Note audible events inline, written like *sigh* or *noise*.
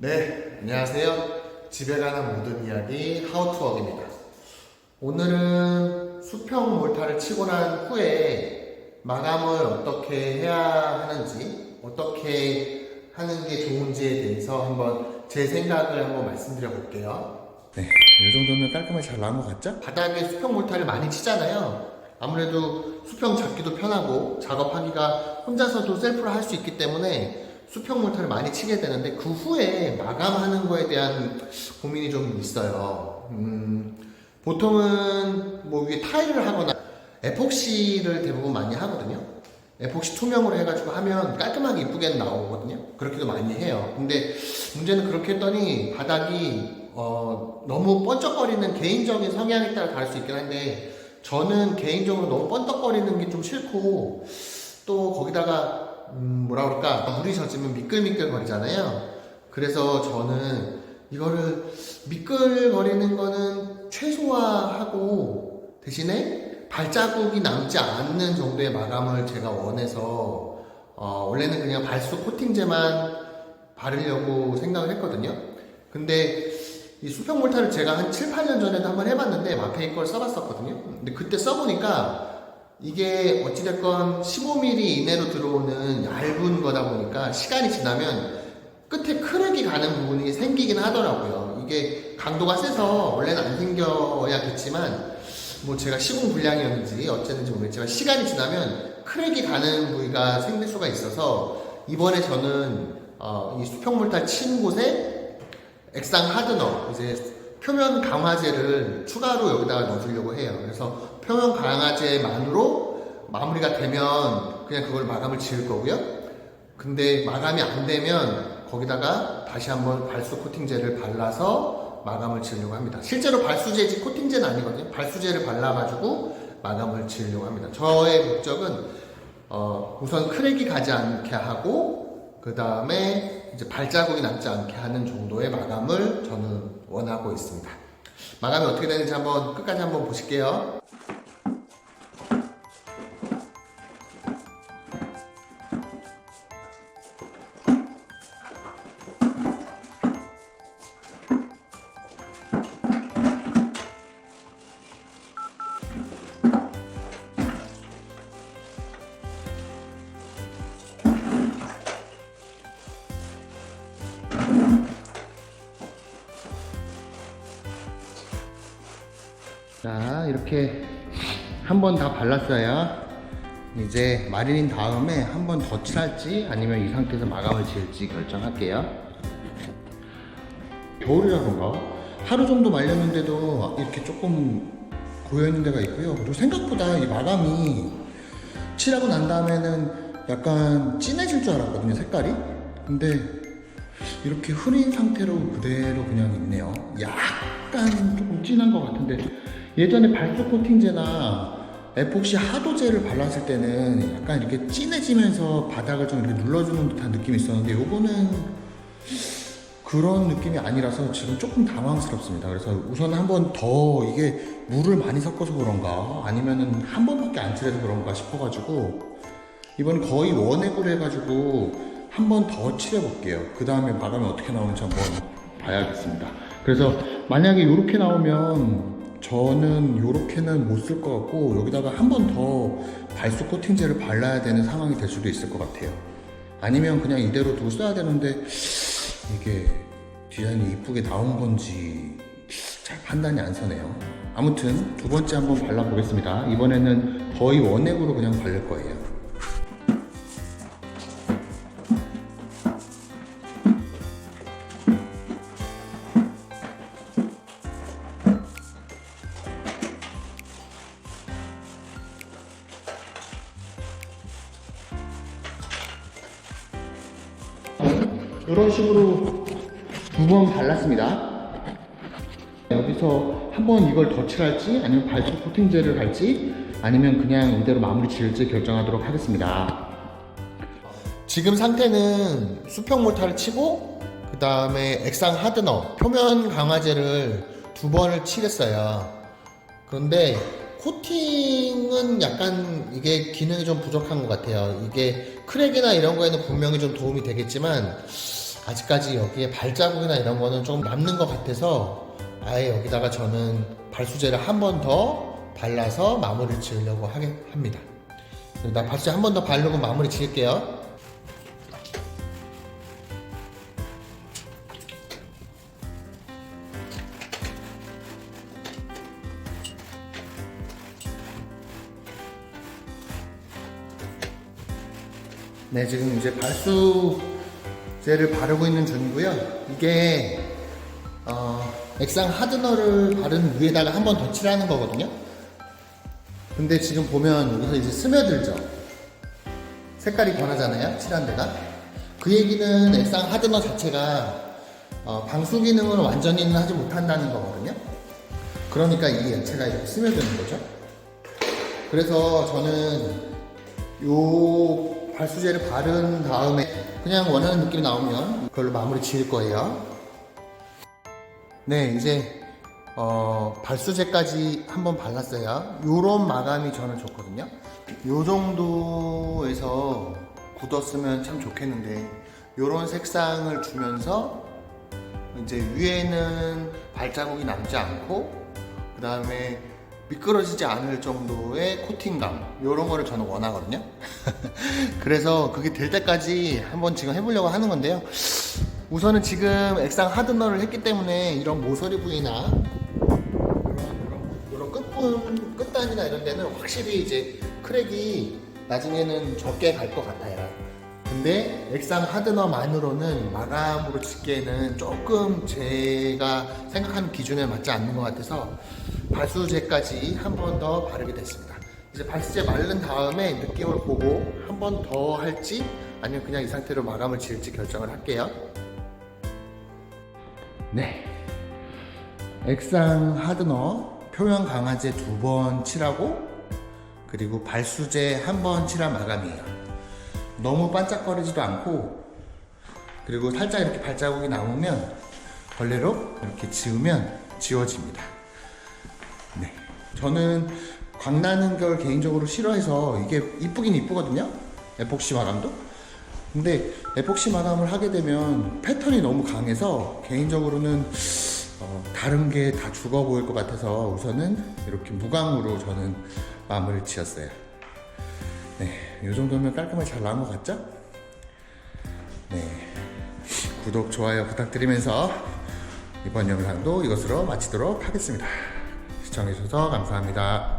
네, 안녕하세요. 집에 가는 모든 이야기 하우투웍입니다. 오늘은 수평 몰타를 치고 난 후에 마감을 어떻게 해야 하는지, 어떻게 하는 게 좋은지에 대해서 한번 제 생각을 한번 말씀드려 볼게요. 네, 이 정도면 깔끔하게 잘 나온 것 같죠? 바닥에 수평 몰타를 많이 치잖아요. 아무래도 수평 잡기도 편하고 작업하기가 혼자서도 셀프로 할 수 있기 때문에 수평 몰타를 많이 치게 되는데 그 후에 마감하는 거에 대한 고민이 좀 있어요. 음, 보통은 뭐 위에 타일을 하거나 에폭시를 대부분 많이 하거든요. 에폭시 투명으로 해가지고 하면 깔끔하게 이쁘게 나오거든요. 그렇게도 많이 해요. 근데 문제는 그렇게 했더니 바닥이 어, 너무 번쩍거리는 개인적인 성향에 따라 다를 수 있긴 한데 저는 개인적으로 너무 번쩍거리는 게 좀 싫고 또 거기다가 음, 뭐라 그럴까 물이 젖으면 미끌미끌 거리잖아요. 그래서 저는 이거를 미끌거리는 거는 최소화하고 대신에 발자국이 남지 않는 정도의 마감을 제가 원해서 어, 원래는 그냥 발수 코팅제만 바르려고 생각을 했거든요. 근데 이 수평 몰타를 제가 한 7, 8년 전에도 한번 해봤는데 마페이 걸 써봤었거든요. 근데 그때 써보니까 이게 어찌됐건 15mm 이내로 들어오는 얇은 거다 보니까 시간이 지나면 끝에 크랙이 가는 부분이 생기긴 하더라고요. 이게 강도가 세서 원래는 안 생겨야겠지만 뭐 제가 시공 불량이었는지 어쨌는지 모르겠지만 시간이 지나면 크랙이 가는 부위가 생길 수가 있어서 이번에 저는 어, 이 수평물탈 친 곳에 액상 하드너 이제 표면 강화제를 추가로 여기다가 넣어주려고 해요. 그래서 표면 강화제만으로 마무리가 되면 그냥 그걸 마감을 지을 거고요. 근데 마감이 안 되면 거기다가 다시 한번 발수 코팅제를 발라서 마감을 지으려고 합니다. 실제로 발수제지 코팅제는 아니거든요. 발수제를 발라가지고 마감을 지으려고 합니다. 저의 목적은 어, 우선 크랙이 가지 않게 하고 그 다음에 이제 발자국이 남지 않게 하는 정도의 마감을 저는 원하고 있습니다. 마감이 어떻게 되는지 한번 끝까지 한번 보실게요. 자, 이렇게 한 번 다 발랐어요. 이제 마리닌 다음에 한 번 더 칠할지 아니면 이 상태에서 마감을 지을지 결정할게요. 겨울이라 그런가? 하루 정도 말렸는데도 이렇게 조금 고여있는 데가 있고요. 그리고 생각보다 이 마감이 칠하고 난 다음에는 약간 진해질 줄 알았거든요, 색깔이. 근데 이렇게 흐린 상태로 그대로 그냥 있네요. 약간 조금 진한 것 같은데 예전에 발수 코팅제나 에폭시 하도제를 발랐을 때는 약간 이렇게 진해지면서 바닥을 좀 이렇게 눌러주는 듯한 느낌이 있었는데 요거는 그런 느낌이 아니라서 지금 조금 당황스럽습니다. 그래서 우선 한 번 더 이게 물을 많이 섞어서 그런가 아니면은 한 번밖에 안 칠해서 그런가 싶어가지고 이번 거의 원액으로 해가지고 한 번 더 칠해볼게요. 그 다음에 마감이 어떻게 나오는지 한번 봐야겠습니다. 그래서 만약에 이렇게 나오면 저는 이렇게는 못 쓸 것 같고 여기다가 한 번 더 발수 코팅제를 발라야 되는 상황이 될 수도 있을 것 같아요. 아니면 그냥 이대로 두고 써야 되는데 이게 디자인이 이쁘게 나온 건지 잘 판단이 안 서네요. 아무튼 두 번째 한번 발라보겠습니다. 이번에는 거의 원액으로 그냥 바를 거예요. 이런 식으로 두 번 발랐습니다. 여기서 한 번 이걸 덧칠할지 아니면 발수 코팅제를 할지 아니면 그냥 이대로 마무리 지을지 결정하도록 하겠습니다. 지금 상태는 수평 몰타를 치고 그 다음에 액상 하드너 표면 강화제를 두 번을 칠했어요. 그런데 코팅 은 약간 이게 기능이 좀 부족한 것 같아요. 이게 크랙이나 이런 거에는 분명히 좀 도움이 되겠지만 아직까지 여기에 발자국이나 이런 거는 좀 남는 것 같아서 아예 여기다가 저는 발수제를 한 번 더 발라서 마무리를 지으려고 하게 합니다. 나 발수제 한 번 더 바르고 마무리 지을게요. 네, 지금 이제 발수제를 바르고 있는 중이고요. 이게 어, 액상 하드너를 바른 위에다가 한 번 더 칠하는 거거든요. 근데 지금 보면 여기서 이제 스며들죠. 색깔이 변하잖아요. 칠한 데가. 그 얘기는 액상 하드너 자체가 어, 방수 기능을 완전히는 하지 못한다는 거거든요. 그러니까 이 액체가 이렇게 스며드는 거죠. 그래서 저는 요 발수제를 바른 다음에 그냥 원하는 느낌이 나오면 그걸로 마무리 지을 거예요. 네, 이제 어, 발수제까지 한번 발랐어요. 요런 마감이 저는 좋거든요. 요 정도에서 굳었으면 참 좋겠는데 요런 색상을 주면서 이제 위에는 발자국이 남지 않고 그 다음에 미끄러지지 않을 정도의 코팅감 이런 거를 저는 원하거든요. *laughs* 그래서 그게 될 때까지 한번 지금 해보려고 하는 건데요. 우선은 지금 액상 하드너를 했기 때문에 이런 모서리 부위나 이런, 끝부분 끝단이나 이런 데는 확실히 이제 크랙이 나중에는 적게 갈 것 같아요. 근데 액상 하드너만으로는 마감으로 짓기에는 조금 제가 생각하는 기준에 맞지 않는 것 같아서 발수제까지 한 번 더 바르게 됐습니다. 이제 발수제 마른 다음에 느낌을 보고 한 번 더 할지 아니면 그냥 이 상태로 마감을 지을지 결정을 할게요. 네. 액상 하드너 표면 강화제 두 번 칠하고 그리고 발수제 한 번 칠한 마감이에요. 너무 반짝거리지도 않고 그리고 살짝 이렇게 발자국이 남으면 걸레로 이렇게 지우면 지워집니다. 네. 저는 광나는 걸 개인적으로 싫어해서 이게 이쁘긴 이쁘거든요. 에폭시 마감도. 근데 에폭시 마감을 하게 되면 패턴이 너무 강해서 개인적으로는 어, 다른 게 다 죽어 보일 것 같아서 우선은 이렇게 무광으로 저는 마무리를 지었어요. 네, 이 정도면 깔끔하게 잘 나온 것 같죠? 네, 구독, 좋아요 부탁드리면서 이번 영상도 이것으로 마치도록 하겠습니다. 시청해주셔서 감사합니다.